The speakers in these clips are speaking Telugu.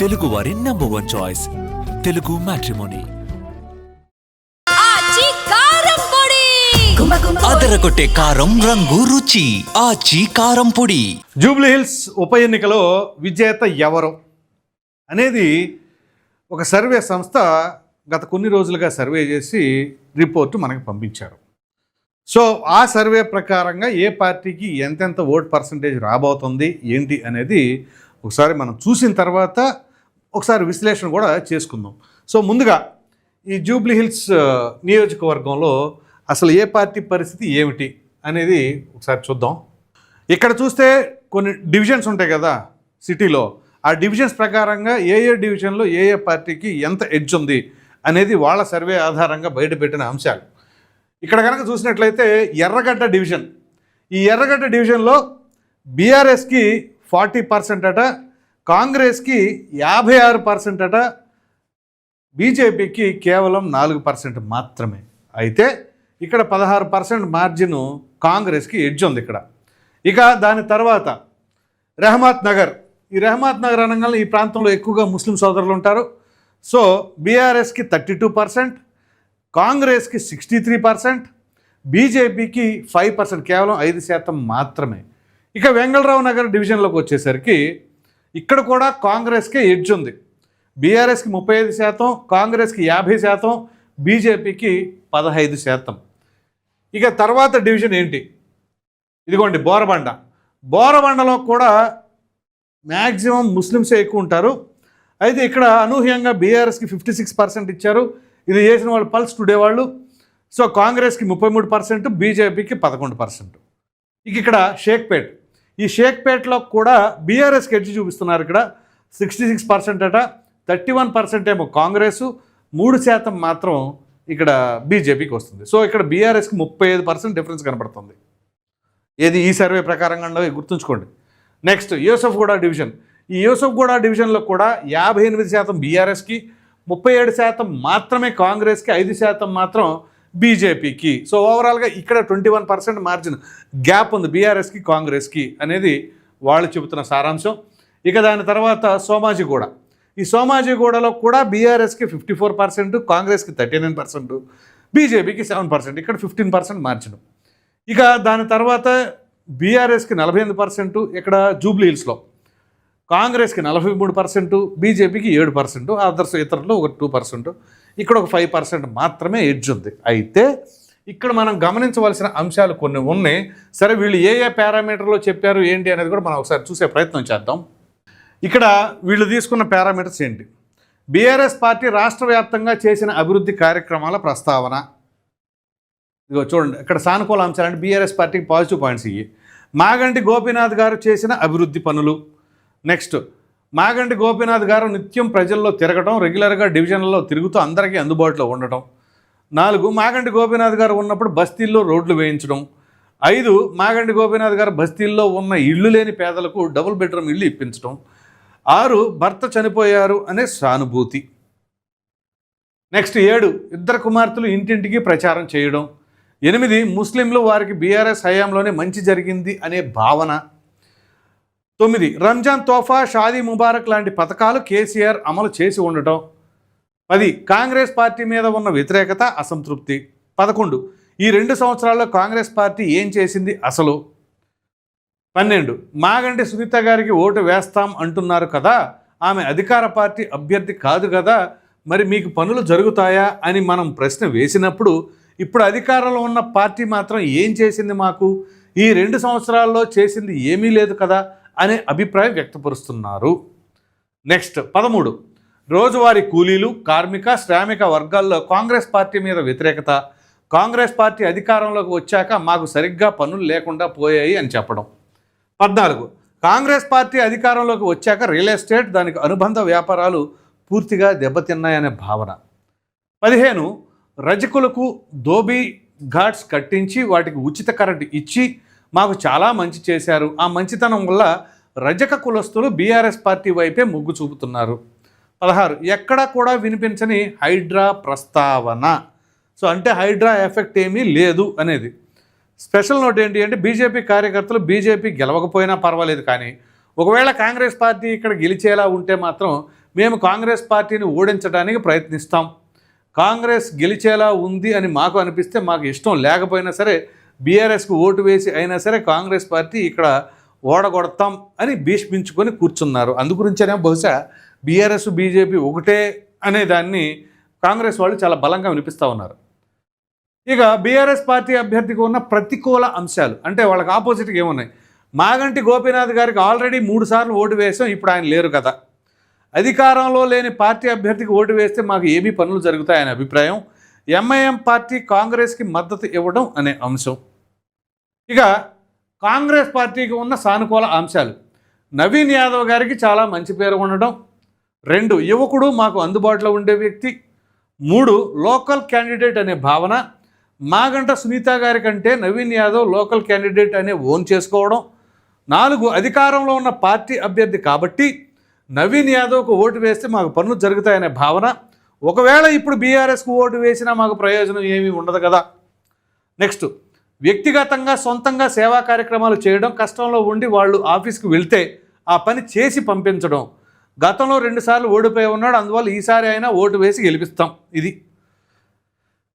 తెలుగు వారి number one choice Telugu matrimony అదరగొట్టే కారం రంగు రుచి. ఆచి కారం పొడి. జూబ్లీ హిల్స్ ఉప ఎన్నికలో విజేత ఎవరు అనేది ఒక సర్వే సంస్థ గత కొన్ని రోజులుగా సర్వే చేసి రిపోర్టు మనకు పంపించారు. సో ఆ సర్వే ప్రకారంగా ఏ పార్టీకి ఎంతెంత ఓట్ పర్సంటేజ్ రాబోతుంది ఏంటి అనేది ఒకసారి మనం చూసిన తర్వాత ఒకసారి విశ్లేషణ కూడా చేసుకుందాం. సో ముందుగా ఈ జూబ్లీ హిల్స్ నియోజకవర్గంలో అసలు ఏ పార్టీ పరిస్థితి ఏమిటి అనేది ఒకసారి చూద్దాం. ఇక్కడ చూస్తే కొన్ని డివిజన్స్ ఉంటాయి కదా సిటీలో. ఆ డివిజన్స్ ప్రకారంగా ఏ ఏ డివిజన్లో ఏ ఏ పార్టీకి ఎంత ఎడ్జ్ ఉంది అనేది వాళ్ళ సర్వే ఆధారంగా బయటపెట్టిన అంశాలు. ఇక్కడ కనుక చూసినట్లయితే ఎర్రగడ్డ డివిజన్. ఈ ఎర్రగడ్డ డివిజన్లో బీఆర్ఎస్కి ఫార్టీ పర్సెంట్ అట కాంగ్రెస్కి యాభై ఆరు పర్సెంట్ అట బీజేపీకి కేవలం నాలుగు పర్సెంట్ మాత్రమే. అయితే ఇక్కడ పదహారు పర్సెంట్ మార్జిన్ కాంగ్రెస్కి ఎడ్జ్ ఉంది ఇక్కడ. ఇక దాని తర్వాత రెహమాత్ నగర్. ఈ రెహమాత్ నగర్ అనగానే ఈ ప్రాంతంలో ఎక్కువగా ముస్లిం సోదరులు ఉంటారు. సో బీఆర్ఎస్కి థర్టీ టూ పర్సెంట్ కాంగ్రెస్కి సిక్స్టీ త్రీ పర్సెంట్ బీజేపీకి ఫైవ్ పర్సెంట్ కేవలం ఐదు శాతం మాత్రమే. ఇక వెంగళరావు నగర్ డివిజన్లోకి వచ్చేసరికి ఇక్కడ కూడా కాంగ్రెస్కే ఎడ్జ్ ఉంది. బీఆర్ఎస్కి ముప్పై ఐదు శాతం కాంగ్రెస్కి యాభై శాతం బీజేపీకి పదహైదు శాతం. ఇక తర్వాత డివిజన్ ఏంటి? ఇదిగోండి బోరబండ. బోరబండలో కూడా మ్యాక్సిమం ముస్లిమ్సే ఎక్కువ ఉంటారు. అయితే ఇక్కడ అనూహ్యంగా బీఆర్ఎస్కి ఫిఫ్టీ సిక్స్ పర్సెంట్ ఇచ్చారు. ఇది చేసిన వాళ్ళు పల్స్ టుడే వాళ్ళు. సో కాంగ్రెస్కి ముప్పై మూడు పర్సెంట్ బీజేపీకి పదకొండు పర్సెంట్. ఇక ఇక్కడ షేక్పేట్. ఈ షేక్పేట్లో కూడా బీఆర్ఎస్కి ఎడ్జ్ చూపిస్తున్నారు ఇక్కడ. సిక్స్టీ సిక్స్ పర్సెంట్ అట థర్టీ వన్ పర్సెంట్ ఏమో కాంగ్రెసు మూడు శాతం మాత్రం ఇక్కడ బీజేపీకి వస్తుంది. సో ఇక్కడ బీఆర్ఎస్కి ముప్పై ఐదు పర్సెంట్ డిఫరెన్స్ కనపడుతుంది. ఏది ఈ సర్వే ప్రకారంగా గుర్తుంచుకోండి. Next Yousufguda division. ఈ యూసఫ్గూడ డివిజన్లో కూడా యాభై ఎనిమిది శాతం బీఆర్ఎస్కి ముప్పై ఏడు శాతం మాత్రమే కాంగ్రెస్కి ఐదు శాతం మాత్రం బీజేపీకి. సో ఓవరాల్గా ఇక్కడ twenty one percent margin gap ఉంది బీఆర్ఎస్కి కాంగ్రెస్కి అనేది వాళ్ళు చెబుతున్న సారాంశం. ఇక దాని తర్వాత సోమాజిగూడ ఈ సోమాజిగూడలో కూడా బీఆర్ఎస్కి ఫిఫ్టీ ఫోర్ పర్సెంట్ కాంగ్రెస్కి థర్టీ నైన్ పర్సెంట్ బీజేపీకి సెవెన్ పర్సెంట్ ఇక్కడ ఫిఫ్టీన్ పర్సెంట్ మార్జిన్ ఇక దాని తర్వాత బీఆర్ఎస్కి నలభై ఎనిమిది పర్సెంట్ ఇక్కడ జూబ్లీ హిల్స్లో. కాంగ్రెస్కి నలభై మూడు పర్సెంట్ బీజేపీకి ఏడు పర్సెంట్ అదర్స్ ఇతరులు ఒక టూ పర్సెంట్ ఇక్కడ ఒక ఫైవ్ పర్సెంట్ మాత్రమే ఎడ్జ్ ఉంది. అయితే ఇక్కడ మనం గమనించవలసిన అంశాలు కొన్ని ఉన్నాయి. సరే వీళ్ళు ఏ ఏ పారామీటర్లో చెప్పారు ఏంటి అనేది కూడా మనం ఒకసారి చూసే ప్రయత్నం చేద్దాం. ఇక్కడ వీళ్ళు తీసుకున్న పారామీటర్స్ ఏంటి? బీఆర్ఎస్ పార్టీ రాష్ట్ర వ్యాప్తంగా చేసిన అభివృద్ధి కార్యక్రమాల ప్రస్తావన. ఇదిగో చూడండి ఇక్కడ సానుకూల అంశాలు అంటే బీఆర్ఎస్ పార్టీకి పాజిటివ్ పాయింట్స్ ఇవి మాగంటి గోపీనాథ్ గారు చేసిన అభివృద్ధి పనులు. నెక్స్ట్ మాగంటి గోపీనాథ్ గారు నిత్యం ప్రజల్లో తిరగడం రెగ్యులర్గా డివిజన్లలో తిరుగుతూ అందరికీ అందుబాటులో ఉండటం. నాలుగు మాగంటి గోపీనాథ్ గారు ఉన్నప్పుడు బస్తీల్లో రోడ్లు వేయించడం. ఐదు మాగంటి గోపీనాథ్ గారు బస్తీల్లో ఉన్న ఇళ్ళు లేని పేదలకు డబుల్ బెడ్రూమ్ ఇల్లు ఇప్పించడం ఆరు భర్త చనిపోయారు అనే సానుభూతి. నెక్స్ట్ ఏడు ఇద్దరు కుమార్తెలు ఇంటింటికి ప్రచారం చేయడం. ఎనిమిది ముస్లింలు వారికి బీఆర్ఎస్ హయాంలోనే మంచి జరిగింది అనే భావన. తొమ్మిది రంజాన్ తోఫా షాదీ ముబారక్ లాంటి పథకాలు కేసీఆర్ అమలు చేసి ఉండటం. పది కాంగ్రెస్ పార్టీ మీద ఉన్న వ్యతిరేకత అసంతృప్తి. పదకొండు ఈ రెండు సంవత్సరాల్లో కాంగ్రెస్ పార్టీ ఏం చేసింది అసలు? పన్నెండు మాగంటి సునీత గారికి ఓటు వేస్తాం అంటున్నారు కదా ఆమె అధికార పార్టీ అభ్యర్థి కాదు కదా మరి మీకు పనులు జరుగుతాయా అని మనం ప్రశ్న వేసినప్పుడు ఇప్పుడు అధికారంలో ఉన్న పార్టీ మాత్రం ఏం చేసింది మాకు? ఈ రెండు సంవత్సరాల్లో చేసింది ఏమీ లేదు కదా అనే అభిప్రాయం వ్యక్తపరుస్తున్నారు. నెక్స్ట్ పదమూడు. రోజువారీ కూలీలు కార్మిక శ్రామిక వర్గాల్లో కాంగ్రెస్ పార్టీ మీద వ్యతిరేకత. కాంగ్రెస్ పార్టీ అధికారంలోకి వచ్చాక మాకు సరిగ్గా పనులు లేకుండా పోయాయి అని చెప్పడం. పద్నాలుగు. కాంగ్రెస్ పార్టీ అధికారంలోకి వచ్చాక రియల్ ఎస్టేట్ దానికి అనుబంధ వ్యాపారాలు పూర్తిగా దెబ్బతిన్నాయనే భావన. పదిహేను. రజకులకు దోబీ ఘాట్స్ కట్టించి వాటికి ఉచిత కరెంటు ఇచ్చి మాకు చాలా మంచి చేశారు. ఆ మంచితనం వల్ల రజక కులస్తులు బీఆర్ఎస్ పార్టీ వైపే మొగ్గు చూపుతున్నారు. పదహారు ఎక్కడా కూడా వినిపించని హైడ్రా ప్రస్తావన. సో అంటే హైడ్రా ఎఫెక్ట్ ఏమీ లేదు అనేది. స్పెషల్ నోట్ ఏంటి అంటే బీజేపీ కార్యకర్తలు బీజేపీ గెలవకపోయినా పర్వాలేదు కానీ ఒకవేళ కాంగ్రెస్ పార్టీ ఇక్కడ గెలిచేలా ఉంటే మాత్రం మేము కాంగ్రెస్ పార్టీని ఓడించడానికి ప్రయత్నిస్తాం. కాంగ్రెస్ గెలిచేలా ఉంది అని మాకు అనిపిస్తే మాకు ఇష్టం లేకపోయినా సరే బీఆర్ఎస్కు ఓటు వేసి అయినా సరే కాంగ్రెస్ పార్టీ ఇక్కడ ఓడగొడతాం అని భీష్మించుకొని కూర్చున్నారు. అందుగురించేనే బహుశా బీఆర్ఎస్ బీజేపీ ఒకటే అనే దాన్ని కాంగ్రెస్ వాళ్ళు చాలా బలంగా వినిపిస్తూ ఉన్నారు. ఇక బీఆర్ఎస్ పార్టీ అభ్యర్థికి ఉన్న ప్రతికూల అంశాలు అంటే వాళ్ళకి ఆపోజిట్గా ఏమున్నాయి? మాగంటి గోపీనాథ్ గారికి ఆల్రెడీ మూడు సార్లు ఓటు వేసాం ఇప్పుడు ఆయన లేరు కదా. అధికారంలో లేని పార్టీ అభ్యర్థికి ఓటు వేస్తే మాకు ఏమీ పనులు జరుగుతాయనే అభిప్రాయం. ఎంఐఎం పార్టీ కాంగ్రెస్కి మద్దతు ఇవ్వడం అనే అంశం. ఇక కాంగ్రెస్ పార్టీకి ఉన్న సానుకూల అంశాలు. నవీన్ యాదవ్ గారికి చాలా మంచి పేరు ఉండడం. రెండు యువకుడు మాకు అందుబాటులో ఉండే వ్యక్తి. మూడు లోకల్ క్యాండిడేట్ అనే భావన. మాగంట సునీత గారి కంటే నవీన్ యాదవ్ లోకల్ క్యాండిడేట్ అనే ఓన్ చేసుకోవడం. నాలుగు అధికారంలో ఉన్న పార్టీ అభ్యర్థి కాబట్టి నవీన్ యాదవ్కు ఓటు వేస్తే మాకు పనులు జరుగుతాయనే భావన. ఒకవేళ ఇప్పుడు బీఆర్ఎస్కు ఓటు వేసినా మాకు ప్రయోజనం ఏమీ ఉండదు కదా. నెక్స్ట్ వ్యక్తిగతంగా సొంతంగా సేవా కార్యక్రమాలు చేయడం కష్టంలో ఉండి వాళ్ళు ఆఫీస్కి వెళ్తే ఆ పని చేసి పంపించడం. గతంలో రెండుసార్లు ఓడిపోయి ఉన్నాడు అందువల్ల ఈసారి అయినా ఓటు వేసి గెలిపిస్తాం. ఇది.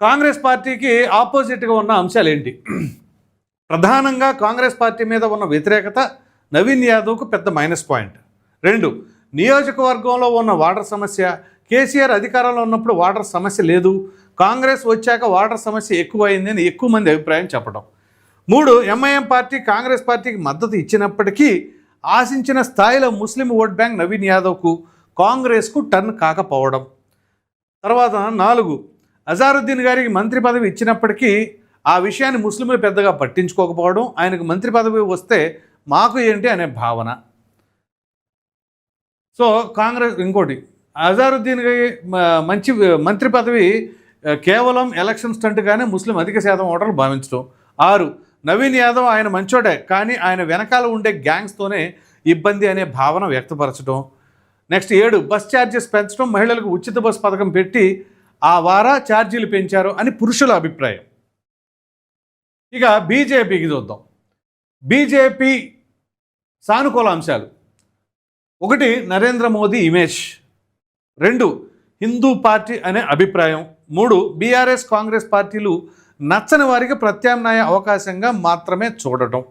కాంగ్రెస్ పార్టీకి ఆపోజిట్గా ఉన్న అంశాలు ఏంటి ప్రధానంగా కాంగ్రెస్ పార్టీ మీద ఉన్న వ్యతిరేకత నవీన్ యాదవ్కు పెద్ద మైనస్ పాయింట్. రెండు నియోజకవర్గంలో ఉన్న వాటర్ సమస్య కేసీఆర్ అధికారంలో ఉన్నప్పుడు వాటర్ సమస్య లేదు. కాంగ్రెస్ వచ్చాక వాటర్ సమస్య ఎక్కువైంది అని ఎక్కువ మంది అభిప్రాయం చెప్పడం. మూడు ఎంఐఎం పార్టీ కాంగ్రెస్ పార్టీకి మద్దతు ఇచ్చినప్పటికీ ఆశించిన స్థాయిలో ముస్లిం ఓట్ బ్యాంక్ నవీన్ యాదవ్కు కాంగ్రెస్కు టర్న్ కాకపోవడం. తర్వాత నాలుగు అజారుద్దీన్ గారికి మంత్రి పదవి ఇచ్చినప్పటికీ ఆ విషయాన్ని ముస్లింలు పెద్దగా పట్టించుకోకపోవడం. ఆయనకు మంత్రి పదవి వస్తే మాకు ఏంటి అనే భావన. సో కాంగ్రెస్ ఇంకోటి అజారుద్దీన్కి మంచి మంత్రి పదవి కేవలం ఎలక్షన్ స్టంట్గానే ముస్లిం అధిక శాతం ఓటర్లు భావించడం. ఆరు నవీన్ యాదవ్ ఆయన మంచోడే కానీ ఆయన వెనకాల ఉండే గ్యాంగ్స్తోనే ఇబ్బంది అనే భావన వ్యక్తపరచడం. నెక్స్ట్ ఏడు బస్ ఛార్జెస్ పెంచడం మహిళలకు ఉచిత బస్ పథకం పెట్టి ఆ వారా ఛార్జీలు పెంచారు అని పురుషుల అభిప్రాయం. ఇక బీజేపీకి చూద్దాం. బీజేపీ సానుకూల అంశాలు. ఒకటి నరేంద్ర మోదీ ఇమేజ్. రెండు హిందూ పార్టీ అనే అభిప్రాయం. మూడు బీఆర్ఎస్ కాంగ్రెస్ పార్టీలు నచ్చని వారికి ప్రత్యామ్నాయ అవకాశంగా మాత్రమే చూడటం.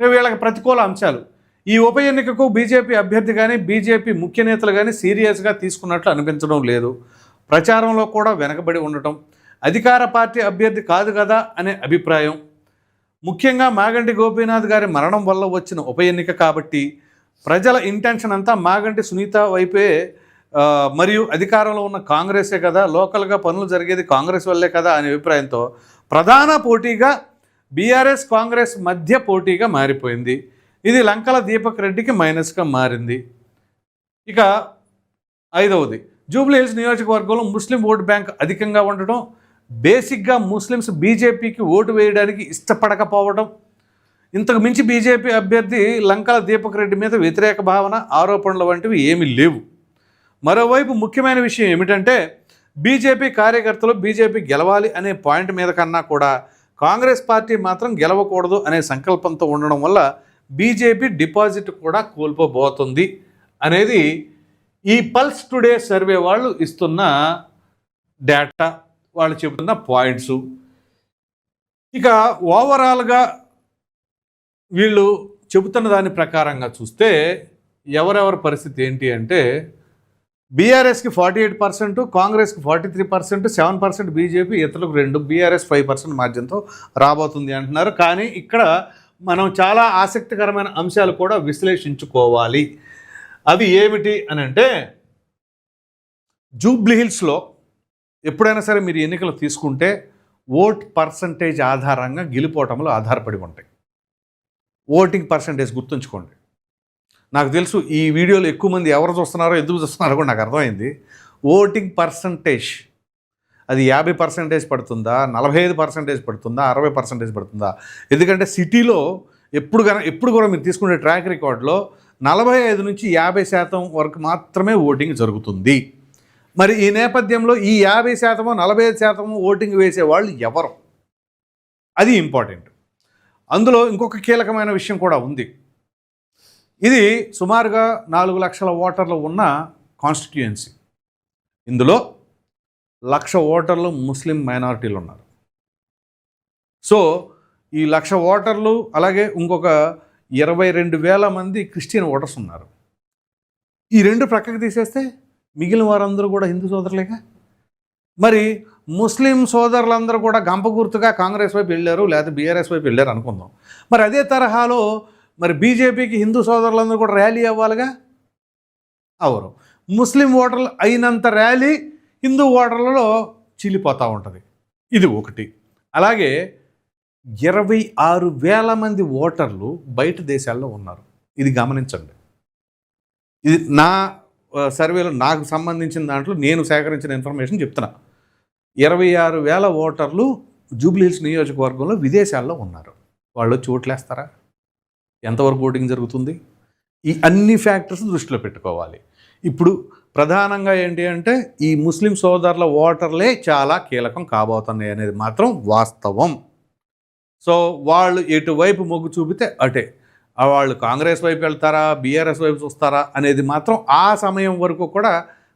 వీళ్ళకి ప్రతికూల అంశాలు. ఈ ఉప ఎన్నికకు బీజేపీ అభ్యర్థి కానీ బీజేపీ ముఖ్య నేతలు కానీ సీరియస్గా తీసుకున్నట్లు అనిపించడం లేదు. ప్రచారంలో కూడా వెనకబడి ఉండటం. అధికార పార్టీ అభ్యర్థి కాదు కదా అనే అభిప్రాయం. ముఖ్యంగా మాగంటి గోపీనాథ్ గారి మరణం వల్ల వచ్చిన ఉప ఎన్నిక కాబట్టి ప్రజల ఇంటెన్షన్ అంతా మాగంటి సునీత వైపే మరియు అధికారంలో ఉన్న కాంగ్రెసే కదా లోకల్గా పనులు జరిగేది కాంగ్రెస్ వల్లే కదా అనే అభిప్రాయంతో ప్రధాన పోటీగా బీఆర్ఎస్ కాంగ్రెస్ మధ్య పోటీగా మారిపోయింది. ఇది లంకల దీపక్ రెడ్డికి మైనస్గా మారింది. ఇక ఐదవది జూబ్లీహిల్స్ నియోజకవర్గంలో ముస్లిం ఓటు బ్యాంక్ అధికంగా ఉండటం బేసిక్గా ముస్లిమ్స్ బీజేపీకి ఓటు వేయడానికి ఇష్టపడకపోవడం. ఇంతకు మించి బీజేపీ అభ్యర్థి లంకల దీపక్ రెడ్డి మీద వ్యతిరేక భావన ఆరోపణలు వంటివి ఏమీ లేవు. మరోవైపు ముఖ్యమైన విషయం ఏమిటంటే బీజేపీ కార్యకర్తలు బీజేపీ గెలవాలి అనే పాయింట్ మీద కన్నా కూడా కాంగ్రెస్ పార్టీ మాత్రం గెలవకూడదు అనే సంకల్పంతో ఉండడం వల్ల బీజేపీ డిపాజిట్ కూడా కోల్పోబోతుంది అనేది ఈ పల్స్ టుడే సర్వే వాళ్ళు ఇస్తున్న డేటా వాళ్ళు చెబుతున్న పాయింట్స్. ఇక ఓవరాల్గా వీళ్ళు చెబుతున్న దాని ప్రకారంగా చూస్తే ఎవరెవరి పరిస్థితి ఏంటి అంటే బీఆర్ఎస్కి ఫార్టీ ఎయిట్ పర్సెంట్ కాంగ్రెస్కి forty three percent seven percent BJP ఇతరులకు రెండు బీఆర్ఎస్ ఫైవ్ పర్సెంట్ మార్జిన్తో రాబోతుంది అంటున్నారు. కానీ ఇక్కడ మనం చాలా ఆసక్తికరమైన అంశాలు కూడా విశ్లేషించుకోవాలి. అవి ఏమిటి అని అంటే జూబ్లీహిల్స్లో ఎప్పుడైనా సరే మీరు ఎన్నికలు తీసుకుంటే ఓట్ పర్సంటేజ్ ఆధారంగా గెలుపోవటంలో ఆధారపడి ఉంటాయి. ఓటింగ్ పర్సంటేజ్ గుర్తుంచుకోండి. నాకు తెలుసు ఈ వీడియోలో ఎక్కువ మంది ఎవరు చూస్తున్నారో ఎందుకు చూస్తున్నారో కూడా నాకు అర్థమైంది. Voting percentage. అది యాభై పర్సెంటేజ్ పడుతుందా? నలభై ఐదు పర్సెంటేజ్ పడుతుందా? అరవై పర్సెంటేజ్ పడుతుందా? ఎందుకంటే సిటీలో ఎప్పుడు కనుక ఎప్పుడు కూడా మీరు తీసుకునే ట్రాక్ రికార్డులో నలభై ఐదు నుంచి యాభై శాతం వరకు మాత్రమే ఓటింగ్ జరుగుతుంది. మరి ఈ నేపథ్యంలో ఈ యాభై శాతము నలభై ఐదు శాతము ఓటింగ్ వేసే వాళ్ళు ఎవరు? అది ఇంపార్టెంట్. అందులో ఇంకొక కీలకమైన విషయం కూడా ఉంది. ఇది సుమారుగా నాలుగు లక్షల ఓటర్లు ఉన్న కాన్స్టిట్యుయెన్సీ. ఇందులో లక్ష ఓటర్లు ముస్లిం మైనారిటీలు ఉన్నారు. సో ఈ లక్ష ఓటర్లు అలాగే ఇంకొక ఇరవై రెండు వేల మంది క్రిస్టియన్ ఓటర్స్ ఉన్నారు. ఈ రెండు ప్రక్కకు తీసేస్తే మిగిలిన వారందరూ కూడా హిందూ సోదరులేగా? మరి ముస్లిం సోదరులందరూ కూడా గంప గుర్తుగా కాంగ్రెస్ వైపు వెళ్ళారు లేదా బీఆర్ఎస్ వైపు వెళ్ళారు అనుకుందాం. మరి అదే తరహాలో మరి బీజేపీకి హిందూ సోదరులందరూ కూడా ర్యాలీ అవ్వాలిగా? అవరు ముస్లిం ఓటర్లు అయినంత ర్యాలీ హిందూ ఓటర్లలో చీలిపోతూ ఉంటుంది. ఇది ఒకటి. అలాగే ఇరవై ఆరు వేల మంది ఓటర్లు బయట దేశాల్లో ఉన్నారు. ఇది గమనించండి. ఇది నా సర్వేలో నాకు సంబంధించిన దాంట్లో నేను సేకరించిన ఇన్ఫర్మేషన్ చెప్తున్నా. ఇరవై ఆరు వేల ఓటర్లు జూబ్లీహిల్స్ నియోజకవర్గంలో విదేశాల్లో ఉన్నారు. వాళ్ళు చోట్లేస్తారా? ఎంతవరకు ఓటింగ్ జరుగుతుంది? ఈ అన్ని ఫ్యాక్టర్స్ దృష్టిలో పెట్టుకోవాలి. ఇప్పుడు ప్రధానంగా ఏంటి అంటే ఈ ముస్లిం సోదరుల ఓటర్లే చాలా కీలకం కాబోతున్నాయి అనేది మాత్రం వాస్తవం. సో వాళ్ళు ఎటువైపు మొగ్గు చూపితే అటే. వాళ్ళు కాంగ్రెస్ వైపు వెళ్తారా బీఆర్ఎస్ వైపు చూస్తారా అనేది మాత్రం ఆ సమయం వరకు కూడా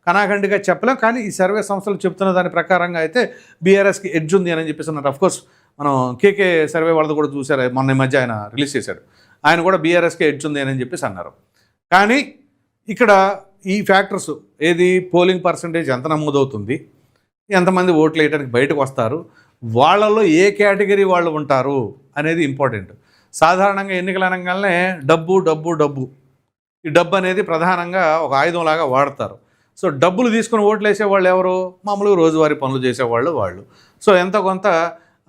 కనాఖండిగా చెప్పలేం. కానీ ఈ సర్వే సంస్థలు చెప్తున్న దాని ప్రకారంగా అయితే బీఆర్ఎస్కి ఎడ్జ్ ఉంది అని చెప్పేసి అన్నారు. అఫ్కోర్స్ మనం కేకే సర్వే వాళ్ళది కూడా చూశారు. మొన్న ఈ మధ్య ఆయన రిలీజ్ చేశాడు. ఆయన కూడా బీఆర్ఎస్కే ఎడ్జ్ ఉంది అని చెప్పేసి అన్నారు. కానీ ఇక్కడ ఈ ఫ్యాక్టర్స్ ఏది? పోలింగ్ పర్సంటేజ్ ఎంత నమోదవుతుంది? ఎంతమంది ఓట్లు వేయడానికి బయటకు వస్తారు? వాళ్ళలో ఏ కేటగిరీ వాళ్ళు ఉంటారు అనేది ఇంపార్టెంట్ సాధారణంగా ఎన్నికలు అనగానే డబ్బు డబ్బు డబ్బు. ఈ డబ్బు అనేది ప్రధానంగా ఒక ఆయుధంలాగా వాడతారు. సో డబ్బులు తీసుకుని ఓట్లు వేసే వాళ్ళు ఎవరు? మామూలుగా రోజువారీ పనులు చేసేవాళ్ళు వాళ్ళు. సో ఎంతో కొంత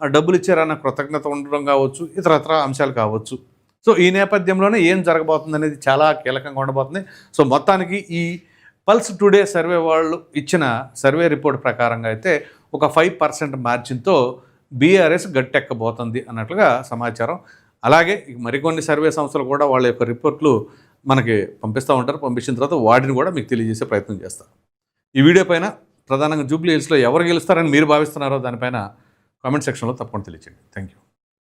డబ్బులు ఇచ్చారన్న కృతజ్ఞత ఉండడం కావచ్చు ఇతరత్ర అంశాలు కావచ్చు. సో ఈ నేపథ్యంలోనే ఏం జరగబోతుంది అనేది చాలా కీలకంగా ఉండబోతుంది. సో మొత్తానికి ఈ పల్స్ టుడే సర్వే వాళ్ళు ఇచ్చిన సర్వే రిపోర్ట్ ప్రకారంగా అయితే ఒక ఫైవ్ పర్సెంట్ మార్జిన్తో బీఆర్ఎస్ గట్టెక్కబోతుంది అన్నట్లుగా సమాచారం. అలాగే మరికొన్ని సర్వే సంస్థలు కూడా వాళ్ళ యొక్క రిపోర్ట్లు మనకి పంపిస్తూ ఉంటారు. పంపించిన తర్వాత వాటిని కూడా మీకు తెలియజేసే ప్రయత్నం చేస్తాం ఈ వీడియో పైన ప్రధానంగా జూబ్లీ హిల్స్లో ఎవరు గెలుస్తారని మీరు భావిస్తున్నారో దానిపైన కామెంట్ సెక్షన్లో తప్పకుండా తెలియచేయండి. Thank you